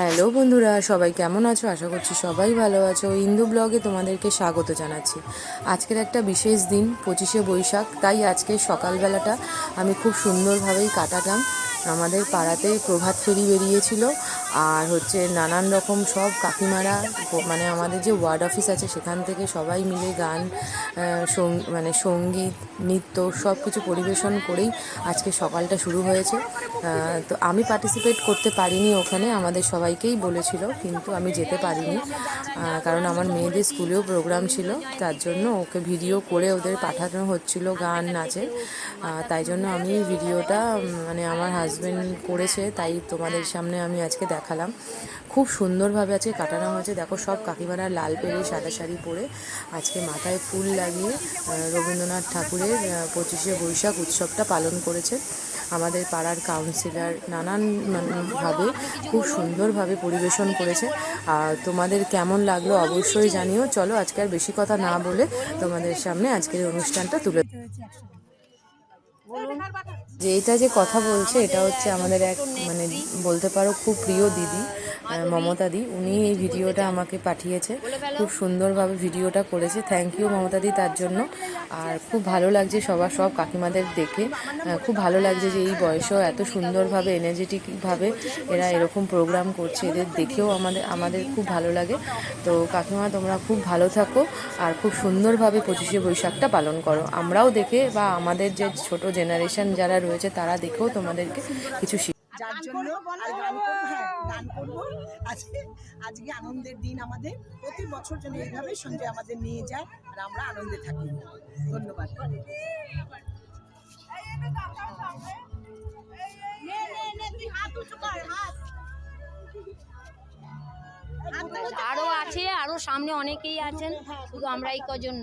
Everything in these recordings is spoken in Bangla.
হ্যালো বন্ধুরা, সবাই কেমন আছো? আশা করছি সবাই ভালো আছো। ইন্দু ব্লগে তোমাদেরকে স্বাগত জানাচ্ছি। আজকের একটা বিশেষ দিন, পঁচিশে বৈশাখ, তাই আজকে সকালবেলাটা আমি খুব সুন্দরভাবেই কাটাতাম আমাদের পাড়াতে প্রভাত ফেরি বেরিয়েছিল, আর হচ্ছে নানান রকম সব কাকিমারা মানে আমাদের যে ওয়ার্ড অফিস আছে সেখান থেকে সবাই মিলে গান মানে সংগীত, নৃত্য সব কিছু পরিবেশন করেই আজকে সকালটা শুরু হয়েছে। তো আমি পার্টিসিপেট করতে পারিনি ওখানে, আমাদের সবাইকেই বলেছিল, কিন্তু আমি যেতে পারিনি। কারণ আমার মেয়েদের স্কুলেও প্রোগ্রাম ছিল, তার জন্য ওকে ভিডিও করে ওদের পাঠানো হচ্ছিল গান, নাচে। তাই জন্য আমি ভিডিওটা মানে আমার হাজব্যান্ড করেছে, তাই তোমাদের সামনে আমি আজকে দেখালাম। খুব সুন্দরভাবে আজকে কাটানো হয়েছে। দেখো সব কাকিমারা লাল পেরে সাদা শাড়ি পরে আজকে মাথায় ফুল লাগিয়ে রবীন্দ্রনাথ ঠাকুরের পঁচিশে বৈশাখ উৎসবটা পালন করেছে আমাদের পাড়ার কাউন্সিলর নানান মান- ভাবে খুব সুন্দরভাবে পরিবেশন করেছে আর তোমাদের কেমন লাগল অবশ্যই জানিও। চলো আজকে আর বেশি কথা না বলে তোমাদের সামনে আজকের অনুষ্ঠানটা তুলে যে এটা যে কথা বলছে, এটা হচ্ছে আমাদের এক মানে বলতে পারো খুব প্রিয় দিদি। মমতা দি উনি এই ভিডিওটা আমাকে পাঠিয়েছে। খুব সুন্দরভাবে ভিডিওটা করেছে। থ্যাংক ইউ মমতা দি তার জন্য। আর খুব ভালো লাগছে সবার সব কাকিমাদের দেখে। খুব ভালো লাগছে যে এই বয়সেও এত সুন্দরভাবে এনার্জেটিকভাবে এরা এরকম প্রোগ্রাম করছে। এদের দেখেও আমাদের আমাদের খুব ভালো লাগে। তো কাকিমা তোমরা খুব ভালো থাকো আর খুব সুন্দরভাবে পঁচিশে বৈশাখটা পালন করো। আমরাও দেখে বা আমাদের যে ছোট জেনারেশন যারা রয়েছে তারা দেখেও তোমাদেরকে কিছু শিখ যার জন্য গান করব। আজকে আজকে আনন্দের দিন আমাদের। প্রতি বছর যেন এইভাবে সঞ্জয় আমাদের নিয়ে যায় আর আমরা আনন্দে থাকি। ধন্যবাদ। আরও আছে, আরও সামনে অনেকেই আছেন, শুধু আমরা এই কজন।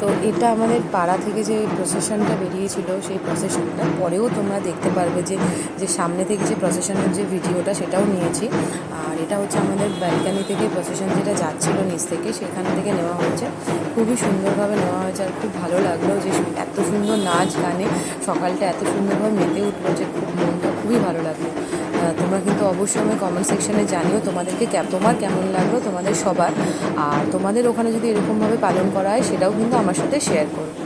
তো এটা আমাদের পাড়া থেকে যে প্রসেশনটা বেরিয়েছিল, সেই প্রসেশনটা পরেও তোমরা দেখতে পারবে যে যে সামনে থেকে যে প্রসেশনের যে ভিডিওটা সেটাও নিয়েছি। আর এটা হচ্ছে আমাদের ব্যালকানি থেকে প্রসেশন যেটা যাচ্ছিল নিচ থেকে, সেখান থেকে নেওয়া হয়েছে। খুবই সুন্দরভাবে নেওয়া হয়েছে আর খুব ভালো লাগল যে এত সুন্দর নাচ গানে সকালটা এত সুন্দরভাবে মেতে উঠল যে খুব মনটা খুবই ভালো লাগল। তোমরা কিন্তু অবশ্যই আমি কমেন্ট সেকশানে জানিও তোমাদেরকে তোমার কেমন লাগল তোমাদের সবার। আর তোমাদের ওখানে যদি এরকমভাবে পালন করা হয়, সেটাও কিন্তু আমার সাথে শেয়ার করো।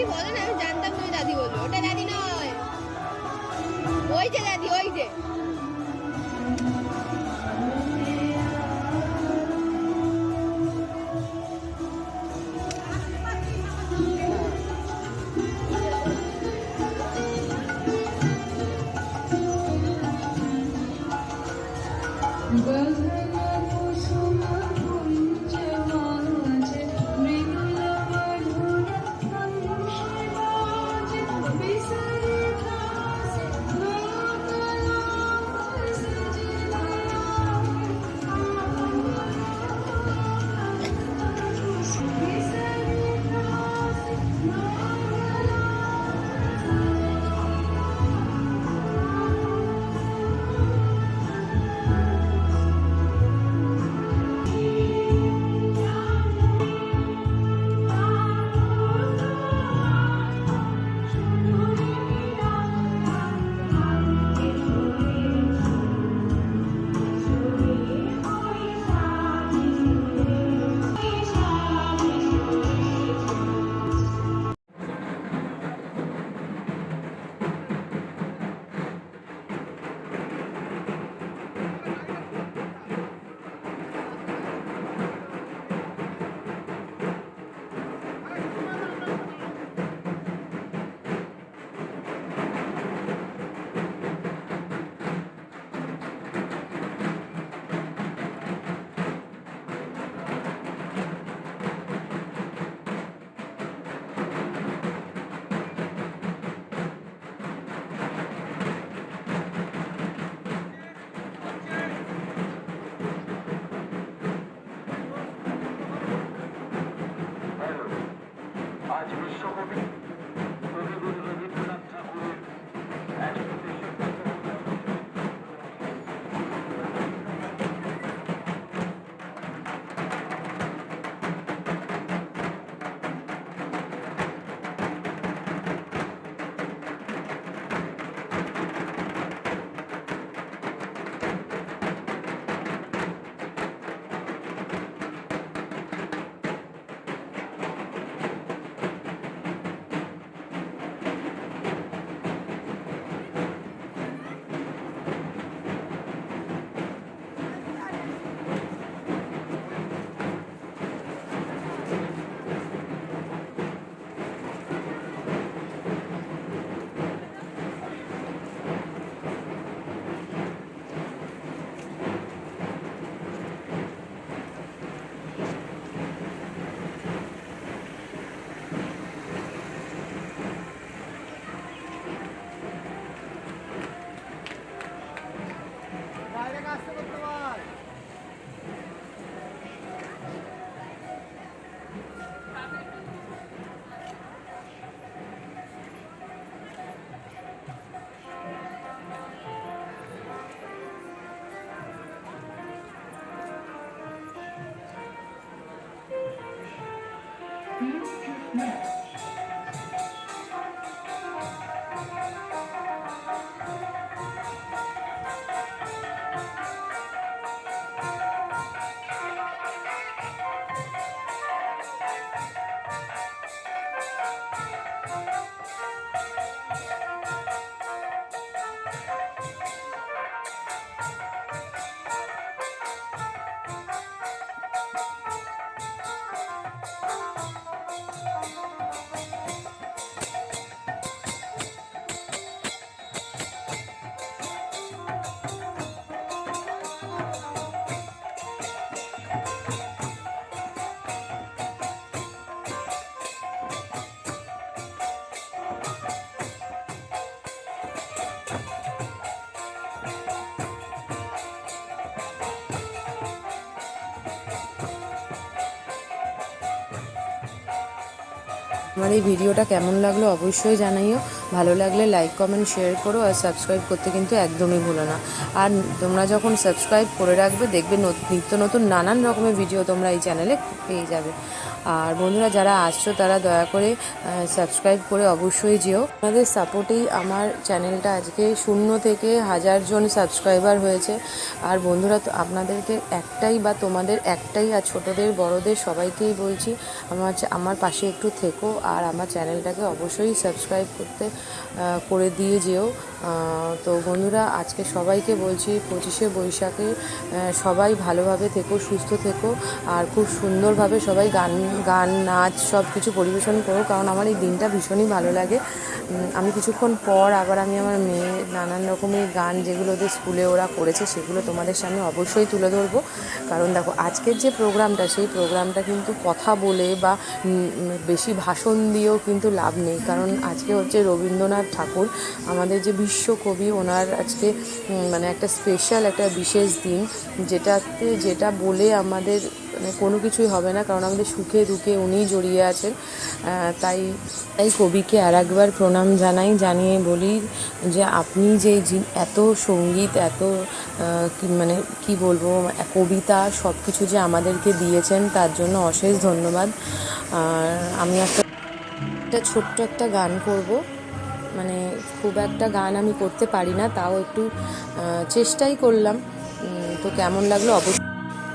কি বলো না, আমি জানতাম তুমি দাদি বলবে। ওটা দাদি নয়। ওই যে দাদি, ওই যে। গহনা আমার এই ভিডিওটা কেমন লাগল অবশ্যই জানাইও। ভালো লাগলে লাইক কমেন্ট শেয়ার করো আর সাবস্ক্রাইব করতে কিন্তু একদমই ভুলো না। আর তোমরা যখন সাবস্ক্রাইব করে রাখবে, দেখবে নত- নিত্য নতুন নানান রকমের ভিডিও তোমরা এই চ্যানেলে পেয়ে যাবে। আর বন্ধুরা যারা আসছো, তারা দয়া করে সাবস্ক্রাইব করে অবশ্যই যেও। আপনাদের সাপোর্টেই আমার চ্যানেলটা আজকে শূন্য থেকে হাজার জন সাবস্ক্রাইবার হয়েছে। আর বন্ধুরা, তো আপনাদেরকে একটাই বা তোমাদের একটাই আর ছোটদের, বড়দের সবাইকেই বলছি, আমার আমার পাশে একটু থেকো আর আমার চ্যানেলটাকে অবশ্যই সাবস্ক্রাইব করতে করে দিয়ে যেও। তো বন্ধুরা, আজকে সবাইকে বলছি, পঁচিশে বৈশাখে সবাই ভালোভাবে থেকো, সুস্থ থেকো, আর খুব সুন্দরভাবে সবাই গান গান, নাচ সব কিছু পরিবেশন করো, কারণ আমার এই দিনটা ভীষণই ভালো লাগে। আমি কিছুক্ষণ পর আবার আমি আমার মেয়ে নানান রকমের গান যেগুলো ওদের স্কুলে ওরা করেছে সেগুলো তোমাদের সামনে অবশ্যই তুলে ধরবো। কারণ দেখো, আজকের যে প্রোগ্রামটা, সেই প্রোগ্রামটা কিন্তু কথা বলে বা বেশি ভাষণ দিয়েও কিন্তু লাভ নেই। কারণ আজকে হচ্ছে রবীন্দ্রনাথ ঠাকুর, আমাদের যে বিশ্বকবি, ওনার আজকে মানে একটা স্পেশাল একটা বিশেষ দিন, যেটাতে, যেটা বলে আমাদের কোনো কিছুই হবে না, কারণ আমাদের সুখে দুঃখে উনিই জড়িয়ে আছেন। তাই তাই কবিকে আর একবার প্রণাম জানাই, জানিয়ে বলি যে আপনি যে এত সংগীত, এত মানে কি বলব, কবিতা সব কিছু যে আমাদেরকে দিয়েছেন, তার জন্য অশেষ ধন্যবাদ। আর আমি একটা একটা ছোট্ট একটা গান করব। মানে খুব একটা গান আমি করতে পারি না, তাও একটু চেষ্টাই করলাম। তো কেমন লাগল অবশ্যই